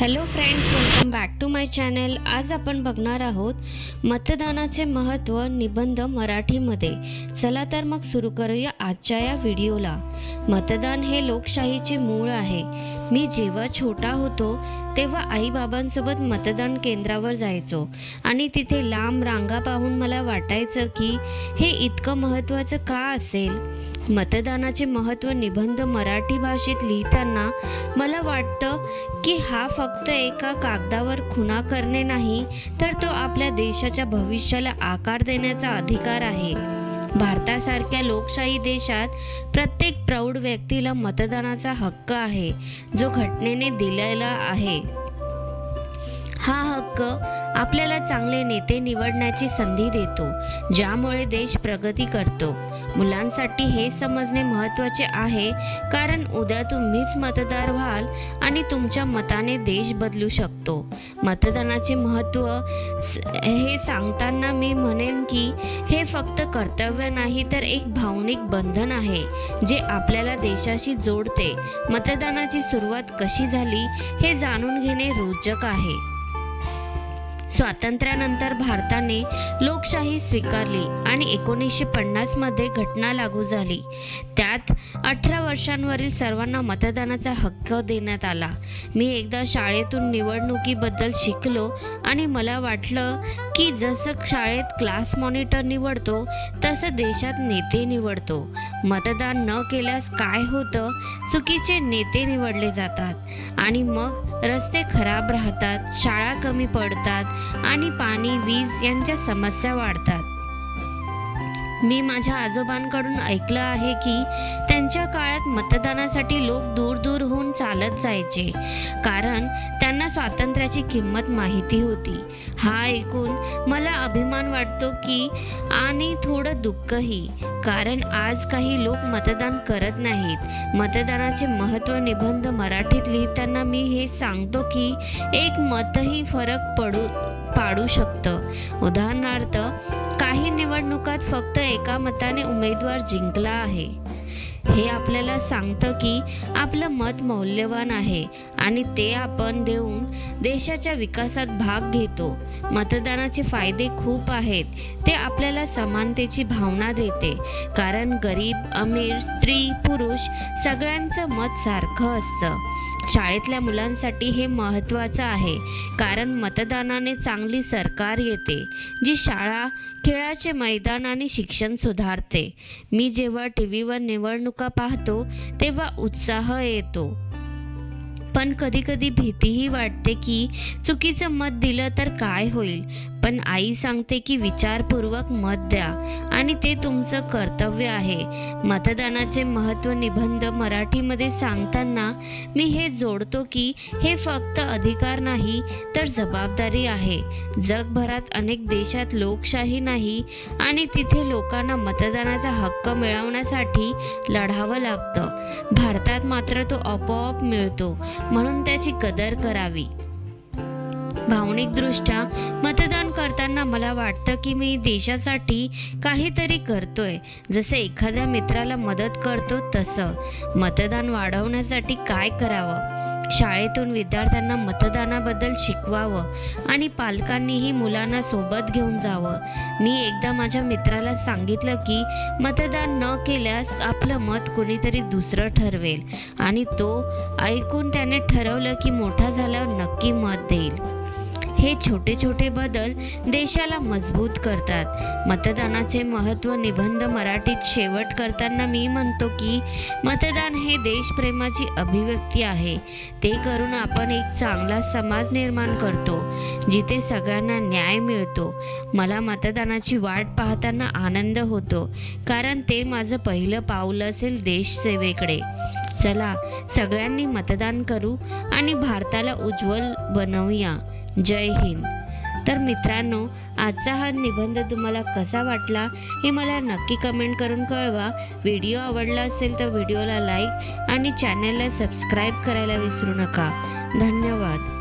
Hello friends welcome back to my channel आज आपण बघणार आहोत मतदानाचे महत्त्व निबंध मराठीमध्ये. चला तर मग सुरू करूया आजच्या या व्हिडिओला. मतदान हे लोकशाहीचे मूळ आहे. मी जेव्हा छोटा होतो तेव्हा आईबाबांसोबत मतदान केंद्रावर जायचो. आणि तिथे लांब रांगा पाहून मला वाटायचं की हे इतकं महत्त्वाचं का असेल? मतदानाचे महत्त्व निबंध मराठी भाषेत लिहिताना मला वाटतं की हा फक्त एका कागदावर खुणा करणे नाही तर तो आपल्या देशाच्या भविष्याला आकार देण्याचा अधिकार आहे. भारतासारख्या लोकशाही देशात प्रत्येक प्रौढ व्यक्तीला मतदानाचा हक्क आहे जो घटनेने दिलेला आहे. हा हक्क आपल्याला चांगले नेते निवडण्याची संधी देतो ज्यामुळे देश प्रगती करतो. मुलांसाठी हे समजणे महत्त्वाचे आहे कारण उद्या तुम्हीच मतदार व्हाल आणि तुमच्या मताने देश बदलू शकतो. मतदानाचे महत्त्व स- हे सांगताना मी म्हणेन की हे फक्त कर्तव्य नाही तर एक भावनिक बंधन आहे जे आपल्याला देशाशी जोडते. मतदानाची सुरुवात कशी झाली हे जाणून घेणे रोचक आहे. स्वातंत्र्यानंतर भारताने लोकशाही स्वीकारली आणि एकोणीसशे पन्नासमध्ये घटना लागू झाली. त्यात अठरा वर्षांवरील सर्वांना मतदानाचा हक्क देण्यात आला. मी एकदा शाळेतून निवडणुकीबद्दल शिकलो आणि मला वाटलं की जसं शाळेत क्लास मॉनिटर निवडतो तसं देशात नेते निवडतो. मतदान न केल्यास काय होतं? चुकीचे नेते निवडले जातात. आणि मग रस्ते खराब राहतात शाळा कमी पडतात आणि पाणी वीज यांच्या समस्या वाढतात. मी माझ्या आजोबांकडून ऐकलं आहे की त्यांच्या काळात मतदानासाठी लोक दूर दूरहून चालत जायचे कारण त्यांना स्वातंत्र्याची किंमत माहिती होती. हा ऐकून मला अभिमान वाटतो की आणि थोडं दुःखही. कारण आज काही लोक मतदान करत नाहीत. मतदानाचे महत्त्व निबंध मराठीत लिहिताना मी हे सांगतो की एक मतही फरक पडू पाडू शकतं. उदाहरणार्थ काही निवडणुकात फक्त एका मताने उमेदवार जिंकला आहे. हे आपल्याला सांगतं की आपलं मत मौल्यवान आहे आणि ते आपण देऊन देशाच्या विकासात भाग घेतो. मतदानाचे फायदे खूप आहेत. ते आपल्याला समानतेची भावना देते. कारण गरीब अमीर स्त्री पुरुष सगळ्यांचं मत सारखं असतं. शाळेतल्या मुलांसाठी हे महत्त्वाचं आहे. कारण मतदानाने चांगली सरकार येते जी शाळा खेळाचे मैदान आणि शिक्षण सुधारते. मी जेव्हा टी व्हीवर निवडणूक पाहतो तेव्हा उत्साह येतो. पण कधीकधी भीतीही वाटते की चुकीचं मत दिलं तर काय होईल? पण आई सांगते की विचारपूर्वक मत द्या आणि ते तुमचं कर्तव्य आहे. मतदानाचे महत्त्व निबंध मराठीमध्ये सांगताना मी हे जोडतो की हे फक्त अधिकार नाही तर जबाबदारी आहे. जगभरात अनेक देशात लोकशाही नाही आणि तिथे लोकांना मतदानाचा हक्क मिळवण्यासाठी लढावं लागतं. भारतात मात्र तो आपोआप मिळतो म्हणून त्याची कदर करावी. भावनिकदृष्ट्या मतदान करताना मला वाटतं की मी देशासाठी काहीतरी करतोय. जसे एखाद्या मित्राला मदत करतो तसं. मतदान वाढवण्यासाठी काय करावं? शाळेतून विद्यार्थ्यांना मतदानाबद्दल शिकवावं आणि पालकांनीही मुलांना सोबत घेऊन जावं. मी एकदा माझ्या मित्राला सांगितलं की मतदान न केल्यास आपलं मत कोणीतरी दुसरं ठरवेल. आणि तो ऐकून त्याने ठरवलं की मोठा झाल्यावर नक्की मत देईल. हे छोटे छोटे बदल देशाला मजबूत करतात. मतदानाचे महत्त्व निबंध मराठीत शेवट करताना मी म्हणतो की मतदान हे देशप्रेमाची अभिव्यक्ती आहे. ते करून आपण एक चांगला समाज निर्माण करतो जिथे सगळ्यांना न्याय मिळतो. मला मतदानाची वाट पाहताना आनंद होतो कारण ते माझं पहिलं पाऊल असेल देशसेवेकडे. चला सगळ्यांनी मतदान करू आणि भारताला उज्ज्वल बनवूया. जय हिंद. तर मित्रांनो आजचा हा निबंध तुम्हाला कसा वाटला हे मला नक्की कमेंट करून कळवा. व्हिडिओ आवडला असेल तर व्हिडिओला लाईक आणि चॅनलला सबस्क्राईब करायला विसरू नका. धन्यवाद.